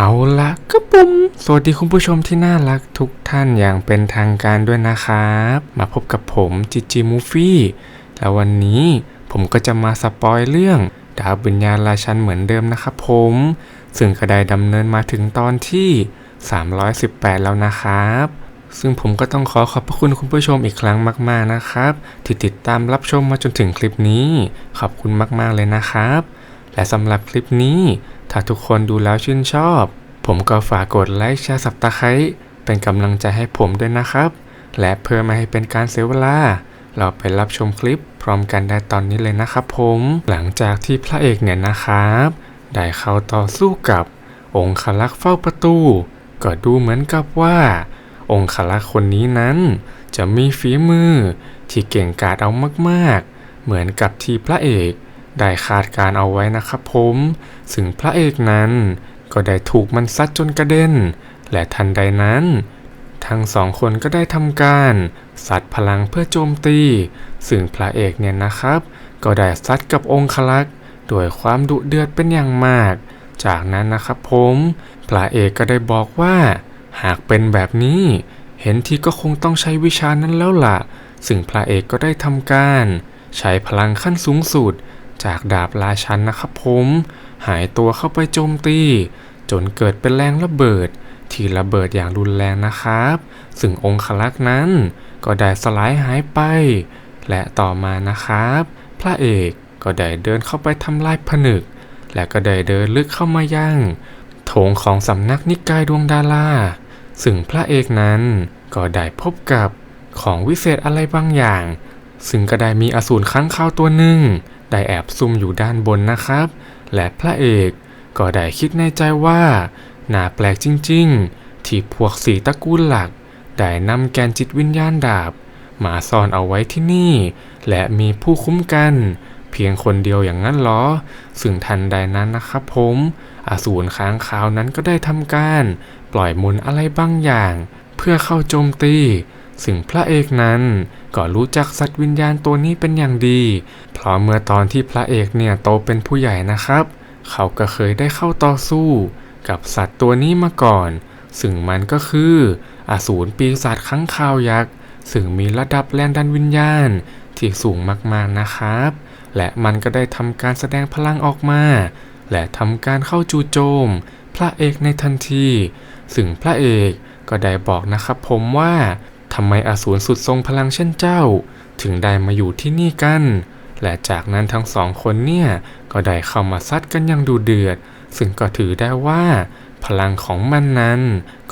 เอาละก็ปุ้มสวัสดีคุณผู้ชมที่น่ารักทุกท่านอย่างเป็นทางการด้วยนะครับ มาพบกับผมจิจิมูฟี่แล้ววันนี้ผมก็จะมาสปอยเรื่อง ดาบวิญญาณราชันเหมือนเดิมนะครับผม ซึ่งก็ได้ดำเนินมาถึงตอนที่ 318 แล้วนะครับ ซึ่งผมก็ต้องขอขอบพระคุณคุณผู้ชมอีกครั้งมาก ๆนะครับ ที่ติดตามรับชมมาจนถึงคลิปนี้ ขอบคุณมากๆเลยนะครับ และสำหรับคลิปนี้ ถ้าทุกคนดูแล้วชื่นชอบ ผมก็ฝากกดไลค์แชร์สับตะไคร้เป็นกำลังใจให้ผมด้วยนะครับ และเพื่อไม่ให้เป็นการเสียเวลา เราไปรับชมคลิปพร้อมกันได้ตอนนี้เลยนะครับผม หลังจากที่พระเอกเนี่ยนะครับ ได้เข้าต่อสู้กับ องคลักษ์เฝ้าประตู ก็ดูเหมือนกับว่า องคลักษ์คนนี้นั้น จะมีฝีมือที่เก่งกาจเอามากๆ เหมือนกับที่พระเอก ได้คาดการเอาไว้นะครับผมซึ่งพระเอกนั้น ก็ได้ถูกมันซัดจนกระเด็น และทันใดนั้น ทั้งสองคนก็ได้ทำการซัดพลังเพื่อโจมตี ซึ่งพระเอกเนี่ยนะครับ ก็ได้ซัดกับองคลักษ์ด้วยความดุเดือดเป็นอย่างมาก จากนั้นนะครับผม พระเอกก็ได้บอกว่า หากเป็นแบบนี้ เห็นที่ก็คงต้องใช้วิชานั้นแล้วล่ะ ซึ่งพระเอกก็ได้ทำการ ใช้พลังขั้นสูงสุด จากดาบราชันนะครับผม หายตัวเข้าไปโจมตี จนเกิดเป็นแรงระเบิด ที่ระเบิดอย่างรุนแรงนะครับ ซึ่งองคลักษ์นั้นก็ได้สลายหายไป และต่อมานะครับ พระเอกก็ได้เดินเข้าไปทำลายผนึก และก็ได้เดินลึกเข้ามายัง โถงของสำนักนิกายดวงดาราซึ่งพระเอกนั้นก็ได้พบกับของวิเศษอะไรบางอย่าง ซึ่งก็ได้มีอสูรค้างคาวตัวหนึ่ง ได้แอบซุ่มอยู่ด้านบนนะครับ และพระเอกก็ได้คิดในใจว่าน่าแปลกจริงๆ ที่พวกสีตระกูลหลัก ได้นำแกนจิตวิญญาณดาบ มาซ่อนเอาไว้ที่นี่ และมีผู้คุ้มกัน เพียงคนเดียวอย่างนั้นเหรอ ซึ่งทันใดนั้นนะครับผมอสูรค้างคาวนั้นก็ได้ทำการปล่อยมนอะไรบางอย่าง เพื่อเข้าโจมตี ซึ่งพระเอกนั้น ก็รู้จักสัตว์วิญญาณตัวนี้เป็นอย่างดี เพราะเมื่อตอนที่พระเอกเนี่ยโตเป็นผู้ใหญ่นะครับ เขาก็เคยได้เข้าต่อสู้ กับสัตว์ตัวนี้มาก่อน ซึ่งมันก็คือ อสูรปีศาจค้างคาวยักษ์ ซึ่งมีระดับแรงดันวิญญาณ ที่สูงมากๆนะครับ และมันก็ได้ทำการแสดงพลังออกมา และทำการเข้าจู่โจม พระเอกในทันที ซึ่งพระเอกก็ได้บอกนะครับผมว่า ทำไมอสูรสุดทรงพลังเช่นเจ้า ถึงได้มาอยู่ที่นี่กัน และจากนั้นทั้งสองคนเนี่ยก็ได้เข้ามาซัดกันอย่างดูเดือด ซึ่งก็ถือได้ว่า พลังของมันนั้น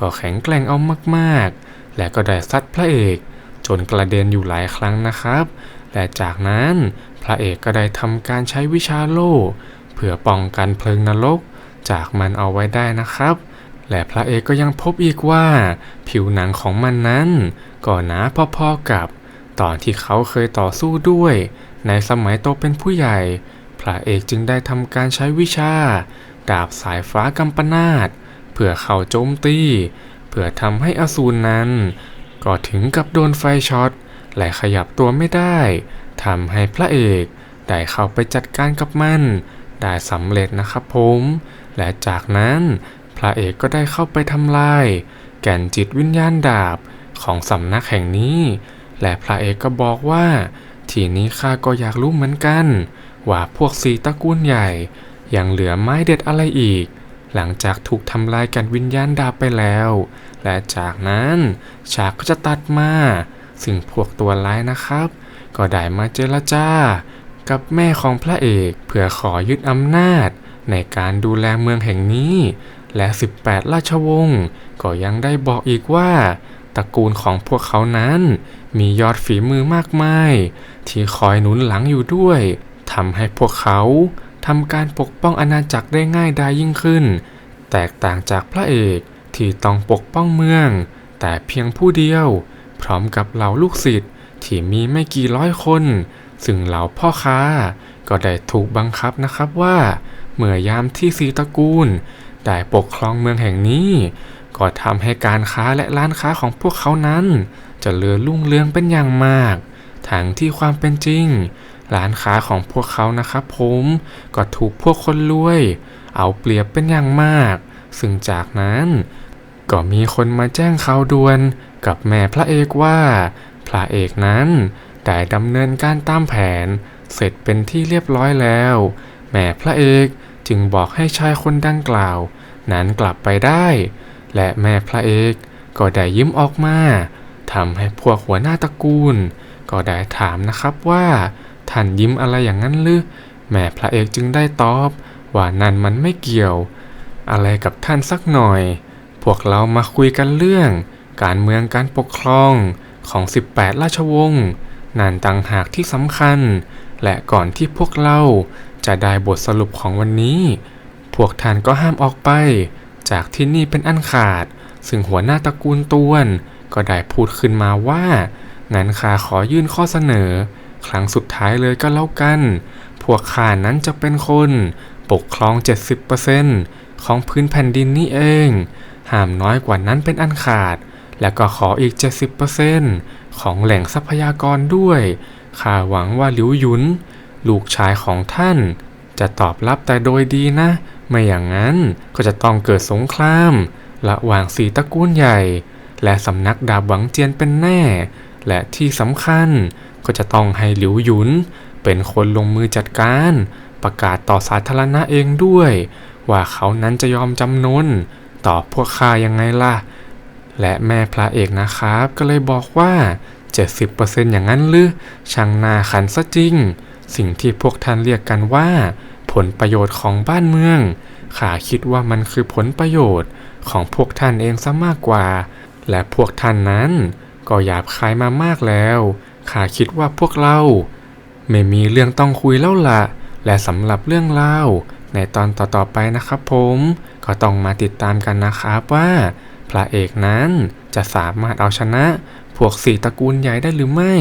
ก็แข็งแกร่งเอามากๆ และก็ได้ซัดพระเอก จนกระเด็นอยู่หลายครั้งนะครับ และจากนั้นพระเอกก็ได้ทำการใช้วิชาโล่เพื่อป้องกันเพลิงนรก จากมันเอาไว้ได้นะครับ และพระเอกก็ยังพบอีกว่า ผิวหนังของมันนั้นก็หนาพอๆกับ ตอนที่เขาเคยต่อสู้ด้วย ในสมัยโตเป็นผู้ใหญ่ พระเอกจึงได้ทำการใช้วิชา ดาบสายฟ้ากำปนาตเพื่อเข้าโจมตี เพื่อทำให้อสูรนั้น ก็ถึงกับโดนไฟช็อตและขยับตัวไม่ได้ทำให้พระเอกได้เข้าไปจัดการกับมัน ได้สำเร็จนะครับผม และจากนั้น พระเอกก็ได้เข้าไปทำลาย แก่นจิตวิญญาณดาบของสำนักแห่งนี้ และพระเอกก็บอกว่า ทีนี้ข้าก็อยากรู้เหมือนกัน ว่าพวกสีตระกูลใหญ่ ยังเหลือไม้เด็ดอะไรอีก หลังจากถูกทำลายกันวิญญาณดาบไปแล้ว และจากนั้นฉากก็จะตัดมา ซึ่งพวกตัวร้ายนะครับ ก็ได้มาเจรจากับแม่ของพระเอกเพื่อขอยึดอำนาจในการดูแลเมืองแห่งนี้ และ 18 ราชวงศ์ก็ยังได้บอกอีกว่า ตระกูลของพวกเขานั้น มียอดฝีมือมากมาย ที่คอยหนุนหลังอยู่ด้วยทำให้พวกเขาทำการปกป้องอาณาจักรได้ง่ายดายยิ่งขึ้น แตกต่างจากพระเอกที่ต้องปกป้องเมือง แต่เพียงผู้เดียว พร้อมกับเหล่าลูกศิษย์ที่มีไม่กี่ร้อยคน ซึ่งเหล่าพ่อค้าก็ได้ถูกบังคับนะครับว่า เมื่อยามที่สีตระกูล ได้ปกครองเมืองแห่งนี้ก็ทำให้การค้าและร้านค้าของพวกเขานั้นจเจริญรุ่งเรืองเป็นอย่างมากทั้งที่ความเป็นจริง ร้านค้าของพวกเขานะครับผมก็ถูกพวกคนรวย เอาเปรียบเป็นอย่างมาก ซึ่งจากนั้นก็มีคนมาแจ้งข่าวด่วนกับแม่พระเอกว่า พระเอกนั้นได้ดำเนินการตามแผน เสร็จเป็นที่เรียบร้อยแล้ว แม่พระเอก จึงบอกให้ชายคนดังกล่าว นั้นกลับไปได้ และแม่พระเอกก็ได้ยิ้มออกมาทำให้พวกหัวหน้าตระกูล ก็ได้ถามนะครับว่าท่านยิ้มอะไรอย่างนั้นหรือแม่พระเอกจึงได้ตอบ ว่านั่นมันไม่เกี่ยว อะไรกับท่านสักหน่อย พวกเรามาคุยกันเรื่อง การเมืองการปกครองของ 18 ราชวงศ์นั่นต่างหากที่สำคัญ และก่อนที่พวกเรา จะได้บทสรุปของวันนี้ พวกท่านก็ห้ามออกไป จากที่นี่เป็นอันขาด ซึ่งหัวหน้าตระกูลตวน ก็ได้พูดขึ้นมาว่างั้นข้าขอยื่นข้อเสนอ ครั้งสุดท้ายเลยก็แล้วกัน พวกข้านั้นจะเป็นคน ปกครอง 70%ของพื้นแผ่นดินนี่เอง ห้ามน้อยกว่านั้นเป็นอันขาด แล้วก็ขออีก 70%ของแหล่งทรัพยากรด้วยข้าหวังว่าหลิวหยุน ลูกชายของท่าน จะตอบรับแต่โดยดีนะ ไม่อย่างนั้นก็จะต้องเกิดสงครามระหว่างสีตระกูลใหญ่ และสำนักดาบหวังเจียนเป็นแน่ และที่สำคัญก็จะต้องให้หลิวหยุน เป็นคนลงมือจัดการประกาศต่อสาธารณะเองด้วย ว่าเขานั้นจะยอมจำนนต่อพวกข้ายังไงล่ะ และแม่พระเอกนะครับ ก็เลยบอกว่า 70%อย่างนั้นหรือช่างน่าขันซะจริง สิ่งที่พวกท่านเรียกกันว่า ผลประโยชน์ของบ้านเมืองข้าคิดว่ามันคือผลประโยชน์ของพวกท่านเองซะมากกว่า และพวกท่านนั้น ก็หยาบคายมามากแล้วข้าคิดว่าพวกเรา ไม่มีเรื่องต้องคุยแล้วละและสำหรับเรื่องเล่าในตอนต่อๆไปนะครับผม ก็ต้องมาติดตามกันนะครับว่า พระเอกนั้นจะสามารถเอาชนะ พวกสี่ตระกูลใหญ่ได้หรือไม่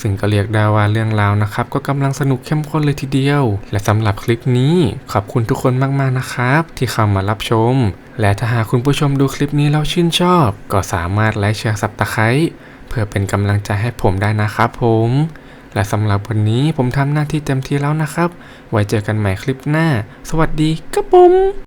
ซึ่งก็เรียกได้ว่าเรื่องราวนะครับ ก็กำลังสนุกเข้มข้นเลยทีเดียว และสำหรับคลิปนี้ ขอบคุณทุกคนมากๆนะครับ ที่เข้ามารับชม และถ้าหากคุณผู้ชมดูคลิปนี้แล้วชื่นชอบ ก็สามารถไลค์แชร์สับตะไคร้เพื่อเป็นกำลังใจให้ผมได้นะครับผม และสำหรับวันนี้ผมทำหน้าที่เต็มที่แล้วนะครับ ไว้เจอกันใหม่คลิปหน้า สวัสดีครับผม